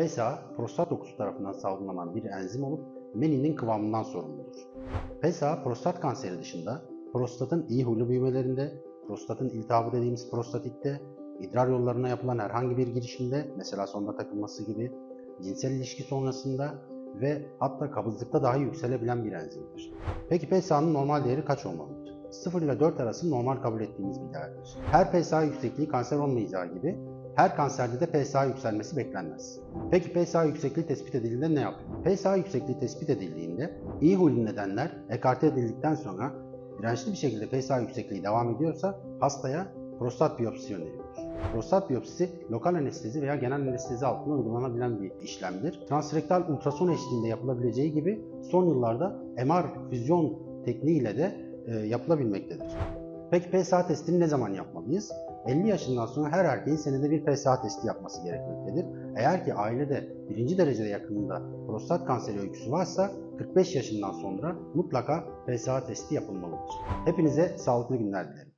PSA, prostat dokusu tarafından salgılanan bir enzim olup meninin kıvamından sorumludur. PSA, prostat kanseri dışında prostatın iyi huylu büyümelerinde, prostatın iltihabı dediğimiz prostatitte, idrar yollarına yapılan herhangi bir girişimde, mesela sonda takılması gibi, cinsel ilişki sonrasında ve hatta kabızlıkta dahi yükselebilen bir enzimdir. Peki PSA'nın normal değeri kaç olmalıdır? 0 ile 4 arası normal kabul ettiğimiz bir değerdir. Her PSA yüksekliği kanser olmayacağı gibi her kanserde de PSA yükselmesi beklenmez. Peki PSA yüksekliği tespit edildiğinde ne yapıyor? PSA yüksekliği tespit edildiğinde iyi huylu nedenler ekarte edildikten sonra dirençli bir şekilde PSA yüksekliği devam ediyorsa hastaya prostat biyopsisi öneriyoruz. Prostat biyopsisi lokal anestezi veya genel anestezi altında uygulanabilen bir işlemdir. Transrektal ultrason eşliğinde yapılabileceği gibi son yıllarda MR füzyon tekniğiyle de e, yapılabilmektedir. Peki PSA testini ne zaman yapmalıyız? 50 yaşından sonra her erkeğin senede bir PSA testi yapması gerekmektedir. Eğer ki ailede birinci derecede yakınında prostat kanseri öyküsü varsa 45 yaşından sonra mutlaka PSA testi yapılmalıdır. Hepinize sağlıklı günler dilerim.